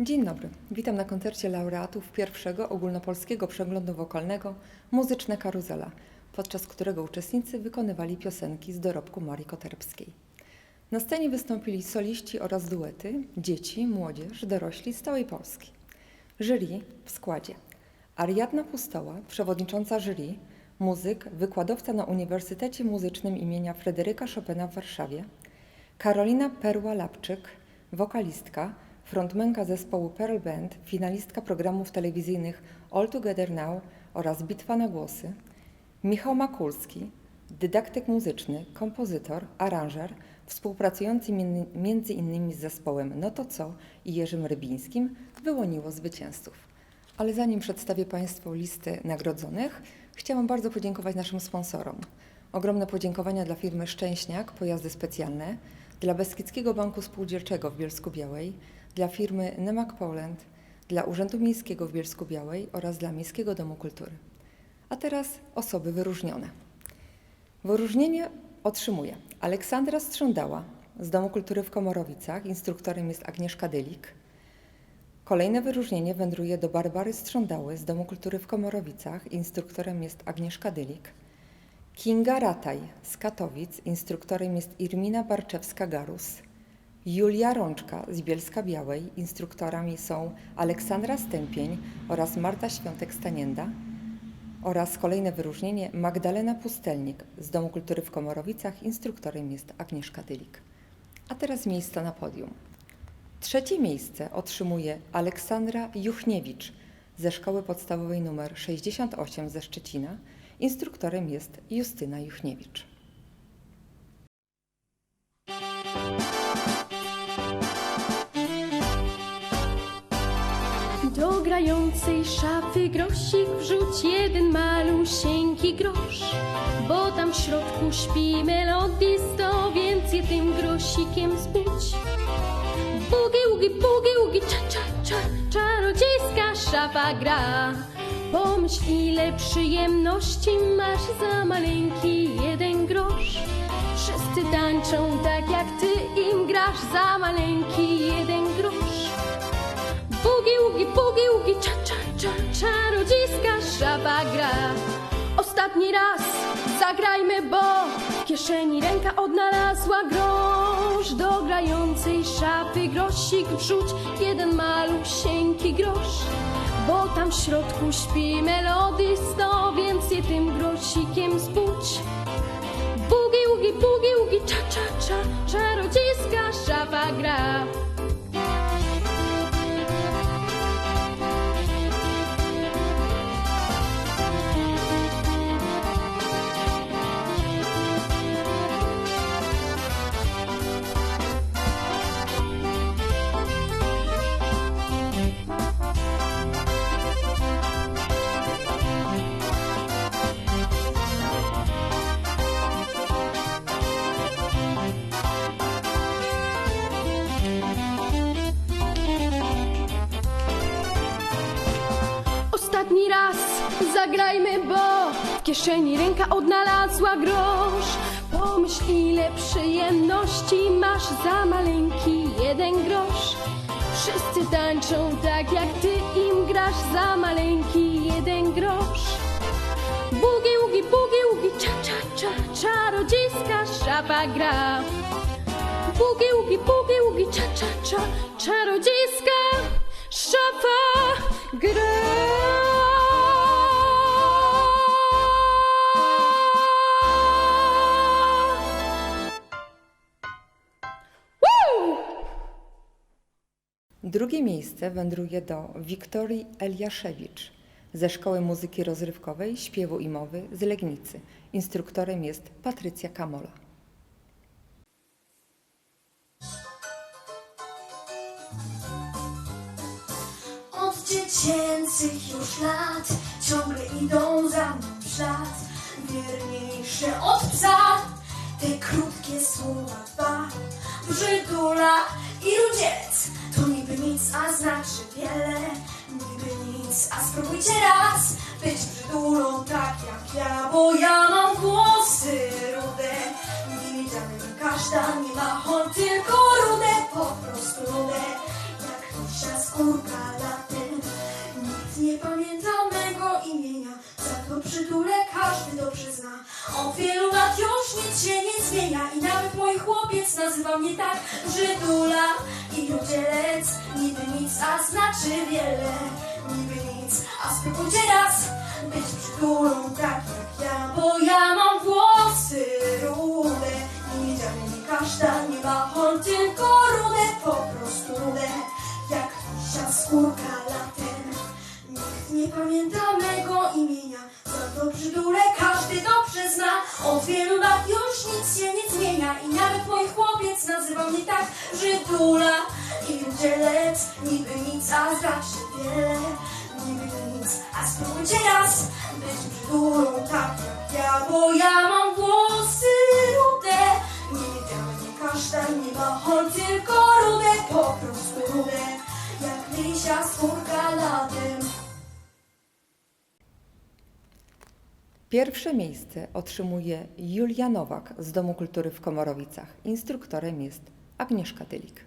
Dzień dobry. Witam na koncercie laureatów pierwszego ogólnopolskiego przeglądu wokalnego Muzyczne Karuzela, podczas którego uczestnicy wykonywali piosenki z dorobku Marii Koterbskiej. Na scenie wystąpili soliści oraz duety, dzieci, młodzież, dorośli z całej Polski. Jury w składzie Ariadna Pustoła, przewodnicząca jury, muzyk, wykładowca na Uniwersytecie Muzycznym imienia Fryderyka Chopina w Warszawie, Karolina Perła-Lapczyk, wokalistka, frontmenka zespołu Pearl Band, finalistka programów telewizyjnych All Together Now oraz Bitwa na głosy, Michał Makulski, dydaktyk muzyczny, kompozytor, aranżer, współpracujący między innymi z zespołem No to co i Jerzym Rybińskim, wyłoniło zwycięzców. Ale zanim przedstawię Państwu listę nagrodzonych, chciałam bardzo podziękować naszym sponsorom. Ogromne podziękowania dla firmy Szczęśniak Pojazdy Specjalne, dla Beskidzkiego Banku Spółdzielczego w Bielsku Białej, dla firmy Nemak Poland, dla Urzędu Miejskiego w Bielsku Białej oraz dla Miejskiego Domu Kultury. A teraz osoby wyróżnione. Wyróżnienie otrzymuje Aleksandra Strzędała z Domu Kultury w Komorowicach, instruktorem jest Agnieszka Dylik. Kolejne wyróżnienie wędruje do Barbary Strządały z Domu Kultury w Komorowicach, instruktorem jest Agnieszka Dylik. Kinga Rataj z Katowic, instruktorem jest Irmina Barczewska-Garus. Julia Rączka z Bielska Białej, instruktorami są Aleksandra Stępień oraz Marta Świątek-Stanienda. Oraz kolejne wyróżnienie Magdalena Pustelnik z Domu Kultury w Komorowicach, instruktorem jest Agnieszka Dylik. A teraz miejsca na podium. Trzecie miejsce otrzymuje Aleksandra Juchniewicz ze Szkoły Podstawowej nr 68 ze Szczecina. Instruktorem jest Justyna Juchniewicz. Grającej szafy grosik wrzuć jeden malusieńki grosz. Bo tam w środku śpi melodista, więc je tym grosikiem zbudź Bugi, ugi, bugi, ugi, cza, cza, cza, czarodziejska szafa gra. Pomyśl ile przyjemności masz za maleńki jeden grosz. Wszyscy tańczą tak jak ty im grasz za maleńki jeden grosz Ostatni raz zagrajmy, bo w kieszeni ręka odnalazła grosz. Do grającej szafy grosik wrzuć jeden malusieńki grosz. Bo tam w środku śpi melodysto, więc je tym grosikiem zbudź. Bugi, ugi, bugi, ugi, cza, cza, cza, czarodziejska zagrajmy, bo w kieszeni ręka odnalazła grosz. Pomyśl, ile przyjemności masz za maleńki jeden grosz. Wszyscy tańczą tak, jak ty im grasz za maleńki jeden grosz. Bugi, ugi, bugi, ugi, cza, cza, cza, czarodziejska szafa gra. Bugi, ugi, bugi, ugi, cza, cza, cza, czarodziejska szafa gra. Drugie miejsce wędruje do Wiktorii Eliaszewicz ze Szkoły Muzyki Rozrywkowej, Śpiewu i Mowy z Legnicy. Instruktorem jest Patrycja Kamola. Od dziecięcych już lat ciągle idą za mną w ślad Wierniejsze od psa Te krótkie słowa dwa Brzydula nic, a znaczy wiele. Niby nic, a spróbujcie raz Być brzydulą tak jak ja Bo ja mam włosy rude. Nimi tak jak każda nie ma hon Tylko rude, po prostu rude. Jak misia skórka latem Nikt nie pamięta mego imienia. Za to przytulę każdy dobrze zna. Od wielu lat już nic się nie i nawet mój chłopiec nazywa mnie tak Brzydula i rudzielec. Niby nic, a znaczy wiele. Niby nic, a spróbujcie raz być brzydulą tak jak ja, bo ja mam włosy rude. Nie widziany nie kasztan, nie machon, tylko rude, po prostu rude. Jak lisia skórka latem. Nikt nie pamięta mego imienia, za to brzydule każdy dobrze zna. Od wielu lat już nic się nie zmienia i nawet mój chłopiec nazywa mnie tak Brzydula i udzielec. Niby nic, a znaczy wiele. Niby nic, a spróbujcie raz być brzydulą tak jak ja, bo ja mam włosy rude. Nie białe, nie kasztan, nie machon, tylko rude, po prostu rude. Jak lisia skórka latem. Pierwsze miejsce otrzymuje Julia Nowak z Domu Kultury w Komorowicach. Instruktorem jest Agnieszka Tylik.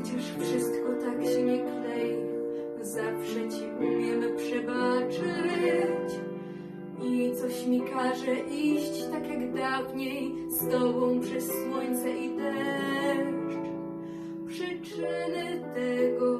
Chociaż wszystko tak się nie klei, zawsze ci umiem przebaczyć. I coś mi każe iść tak jak dawniej, z tobą przez słońce i deszcz. Przyczyny tego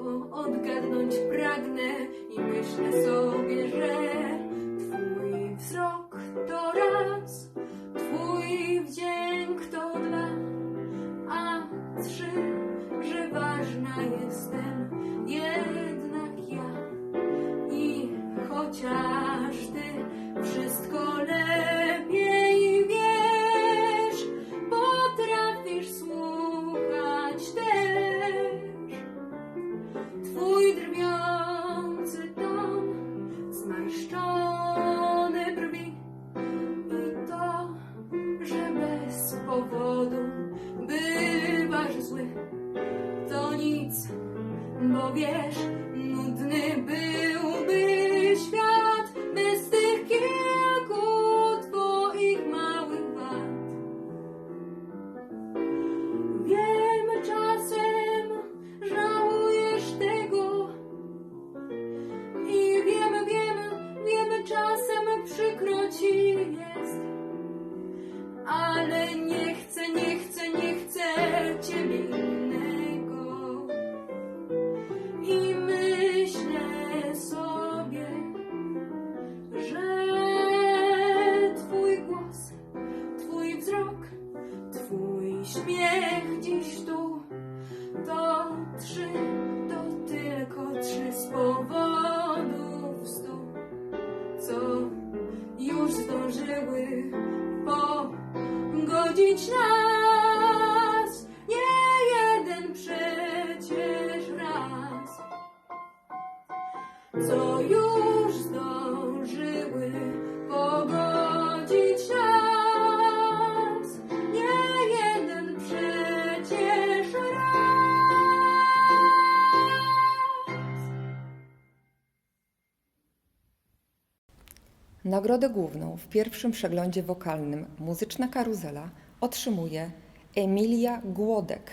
co już zdążyły pogodzić Nagrodę główną w pierwszym przeglądzie wokalnym Muzyczna Karuzela otrzymuje Emilia Głodek.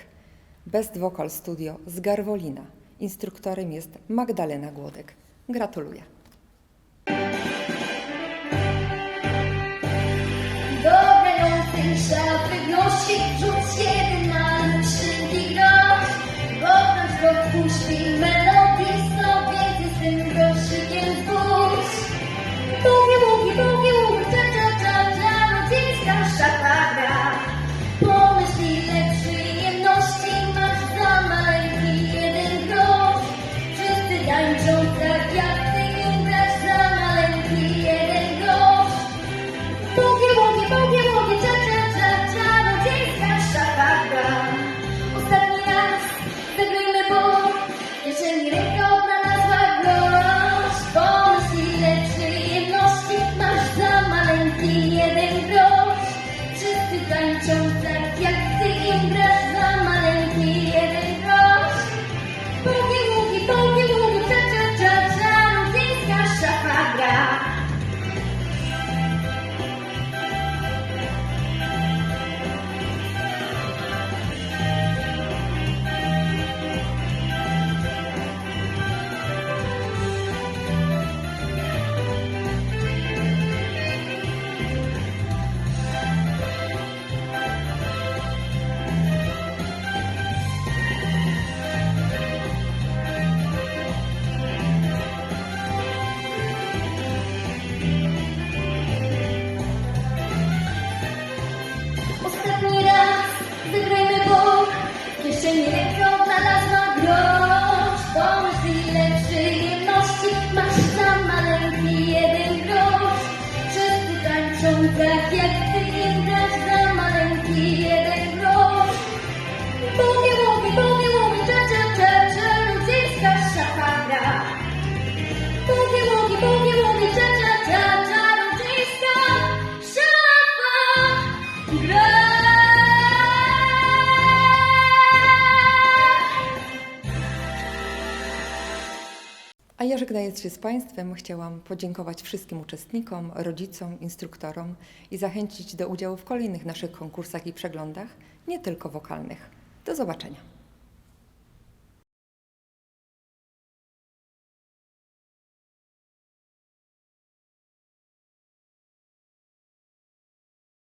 Best Vocal Studio z Garwolina. Instruktorem jest Magdalena Głodek. Gratuluję. gracias. A ja żegnając się z Państwem, chciałam podziękować wszystkim uczestnikom, rodzicom, instruktorom i zachęcić do udziału w kolejnych naszych konkursach i przeglądach, nie tylko wokalnych. Do zobaczenia.